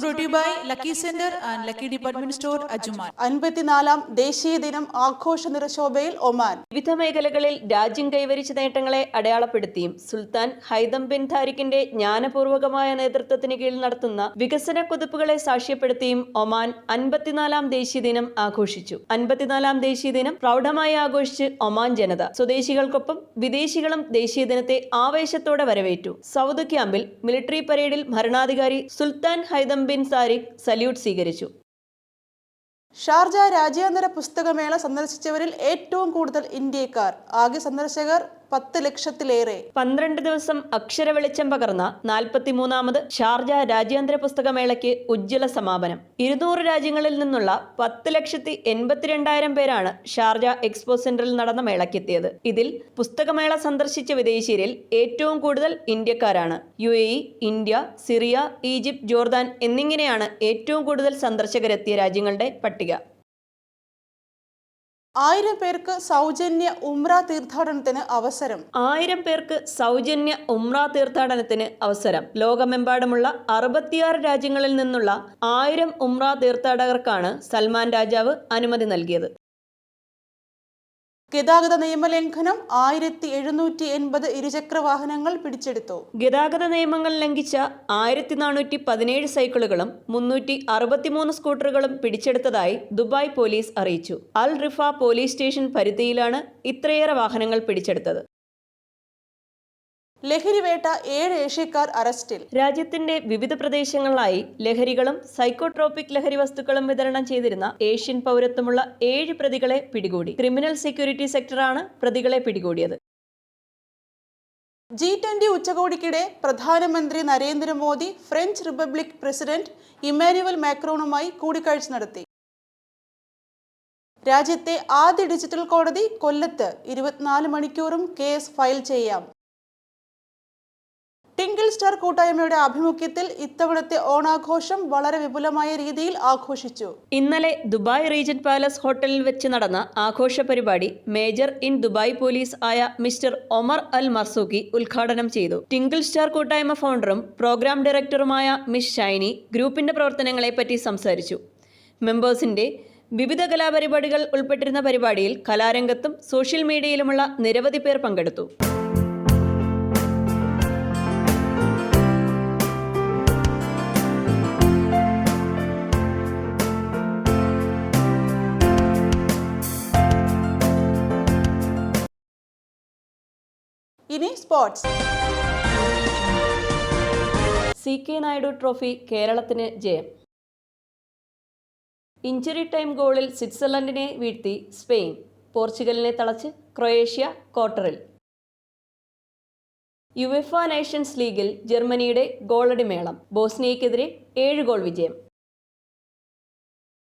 Lucky Department Store, Ajuman. അൻപത്തിനാലാം ദേശീയ ദിനം ആഘോഷ നിറശോഭയിൽ ഒമാൻ. വിവിധ മേഖലകളിൽ രാജ്യം കൈവരിച്ച നേട്ടങ്ങളെ അടയാളപ്പെടുത്തിയും സുൽത്താൻ ഹൈദം ബിൻ താരിഖിന്റെ ജ്ഞാനപൂർവകമായ നേതൃത്വത്തിന് കീഴിൽ നടത്തുന്ന വികസന കുതിപ്പുകളെ സാക്ഷ്യപ്പെടുത്തിയും ഒമാൻ അൻപത്തിനാലാം ദേശീയ ദിനം ആഘോഷിച്ചു. അൻപത്തിനാലാം ദേശീയ ദിനം പ്രൗഢമായി ആഘോഷിച്ച് ഒമാൻ ജനത സ്വദേശികൾക്കൊപ്പം വിദേശികളും ദേശീയ ദിനത്തെ ആവേശത്തോടെ വരവേറ്റു. സൗദ് ക്യാമ്പിൽ മിലിറ്ററി പരേഡിൽ ഭരണാധികാരി സുൽത്താൻ ഹൈദം ബിൻ സാരിഖ് സല്യൂട്ട് സ്വീകരിച്ചു. ഷാർജ രാജ്യാന്തര പുസ്തകമേള സന്ദർശിച്ചവരിൽ ഏറ്റവും കൂടുതൽ ഇന്ത്യക്കാർ. ആകെ സന്ദർശകർ പത്ത് ലക്ഷത്തിലേറെ. പന്ത്രണ്ട് ദിവസം അക്ഷര വെളിച്ചം പകർന്ന നാൽപ്പത്തിമൂന്നാമത് ഷാർജ രാജ്യാന്തര പുസ്തകമേളയ്ക്ക് ഉജ്ജ്വല സമാപനം. ഇരുന്നൂറ് രാജ്യങ്ങളിൽ നിന്നുള്ള പത്ത് ലക്ഷത്തി എൺപത്തിരണ്ടായിരം പേരാണ് ഷാർജ എക്സ്പോ സെന്ററിൽ നടന്ന മേളയ്ക്കെത്തിയത്. ഇതിൽ പുസ്തകമേള സന്ദർശിച്ച വിദേശീയരിൽ ഏറ്റവും കൂടുതൽ ഇന്ത്യക്കാരാണ്. U A India Syria Egypt Jordan എന്നിങ്ങനെയാണ് ഏറ്റവും കൂടുതൽ സന്ദർശകരെത്തിയ രാജ്യങ്ങളുടെ പട്ടിക. ആയിരം പേർക്ക് സൗജന്യ ഉംറ തീർത്ഥാടനത്തിന് അവസരം. ആയിരം പേർക്ക് സൗജന്യ ഉംറ തീർത്ഥാടനത്തിന് അവസരം. ലോകമെമ്പാടുമുള്ള അറുപത്തിയാറ് രാജ്യങ്ങളിൽ നിന്നുള്ള ആയിരം ഉംറ തീർത്ഥാടകർക്കാണ് സൽമാൻ രാജാവ് അനുമതി നൽകിയത്. ഗതാഗത നിയമലംഘനം ആയിരത്തി എഴുന്നൂറ്റി എൺപത് ഇരുചക്ര വാഹനങ്ങൾ പിടിച്ചെടുത്തു. ഗതാഗത നിയമങ്ങൾ ലംഘിച്ച ആയിരത്തി നാനൂറ്റി പതിനേഴ് സൈക്കിളുകളും മുന്നൂറ്റി അറുപത്തിമൂന്ന് സ്കൂട്ടറുകളും പിടിച്ചെടുത്തതായി ദുബായ് പോലീസ് അറിയിച്ചു. അൽ റിഫ പോലീസ് സ്റ്റേഷൻ പരിധിയിലാണ് ഇത്രയേറെ വാഹനങ്ങൾ പിടിച്ചെടുത്തത്. ലഹരിവേട്ട ഏഴ് ഏഷ്യക്കാർ അറസ്റ്റിൽ. രാജ്യത്തിന്റെ വിവിധ പ്രദേശങ്ങളിലായി ലഹരികളും സൈക്കോട്രോപിക് ലഹരി വസ്തുക്കളും വിതരണം ചെയ്തിരുന്ന ഏഷ്യൻ പൗരത്വമുള്ള ഏഴ് പ്രതികളെ പിടികൂടി. ക്രിമിനൽ സെക്യൂരിറ്റി സെക്ടറാണ് പ്രതികളെ പിടികൂടിയത്. ജി ട്വന്റി ഉച്ചകോടിക്കിടെ പ്രധാനമന്ത്രി Narendra Modi French Republic president Emmanuel മാക്രോണുമായി കൂടിക്കാഴ്ച നടത്തി. രാജ്യത്തെ ആദ്യ ഡിജിറ്റൽ കോടതി കൊല്ലത്ത് ഇരുപത്തിനാല് മണിക്കൂറും കേസ് ഫയൽ ചെയ്യാം. ടിങ്കിൾ സ്റ്റാർ കൂട്ടായ്മയുടെ ആഭിമുഖ്യത്തിൽ ഇത്തവണത്തെ ഓണാഘോഷം വളരെ വിപുലമായ രീതിയിൽ ആഘോഷിച്ചു. ഇന്നലെ ദുബായ് റീജന്റ് പാലസ് ഹോട്ടലിൽ വെച്ച് നടന്ന ആഘോഷ പരിപാടി മേജർ ഇൻ ദുബായ് പോലീസ് ആയ മിസ്റ്റർ ഒമർ അൽ മർസൂക്കി ഉദ്ഘാടനം ചെയ്തു. ടിങ്കിൾ സ്റ്റാർ കൂട്ടായ്മ ഫൗണ്ടറും പ്രോഗ്രാം ഡയറക്ടറുമായ മിസ് ഷൈനി ഗ്രൂപ്പിന്റെ പ്രവർത്തനങ്ങളെപ്പറ്റി സംസാരിച്ചു. മെമ്പേഴ്സിന്റെ വിവിധ കലാപരിപാടികൾ ഉൾപ്പെട്ടിരുന്ന പരിപാടിയിൽ കലാരംഗത്തും സോഷ്യൽ മീഡിയയിലുമുള്ള നിരവധി പേർ പങ്കെടുത്തു. ഇനി sports C K Naidu trophy കേരളത്തിന് ജയം. ഇഞ്ചുറി ടൈം ഗോളിൽ സ്വിറ്റ്സർലൻഡിനെ വീഴ്ത്തി സ്പെയിൻ. പോർച്ചുഗലിനെ തളച്ച് ക്രൊയേഷ്യ ക്വാർട്ടറിൽ. യുവെഫ നേഷൻസ് ലീഗിൽ ജർമ്മനിയുടെ ഗോളടിമേളം. ബോസ്നിയയ്ക്കെതിരെ ഏഴ് ഗോൾ വിജയം.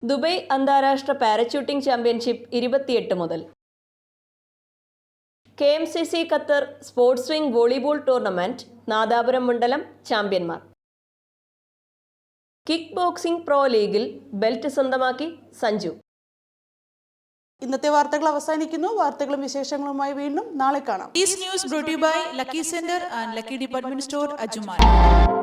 ദുബൈ അന്താരാഷ്ട്ര പാരച്യൂട്ടിംഗ് ചാമ്പ്യൻഷിപ്പ് ഇരുപത്തിയെട്ട് മുതൽ. K M C C Qatar sports swing volleyball tournament Nadapuram മണ്ഡലം ചാമ്പ്യന്മാർ. കിക്ക് ബോക്സിംഗ് പ്രോ ലീഗിൽ ബെൽറ്റ് സ്വന്തമാക്കി സഞ്ജു. ഇന്നത്തെ വാർത്തകൾ അവസാനിക്കുന്നു. വാർത്തകളും വിശേഷങ്ങളുമായി വീണ്ടും നാളെ കാണാം. These news brought to you by Lucky Center and Lucky Department Store, Ajuman.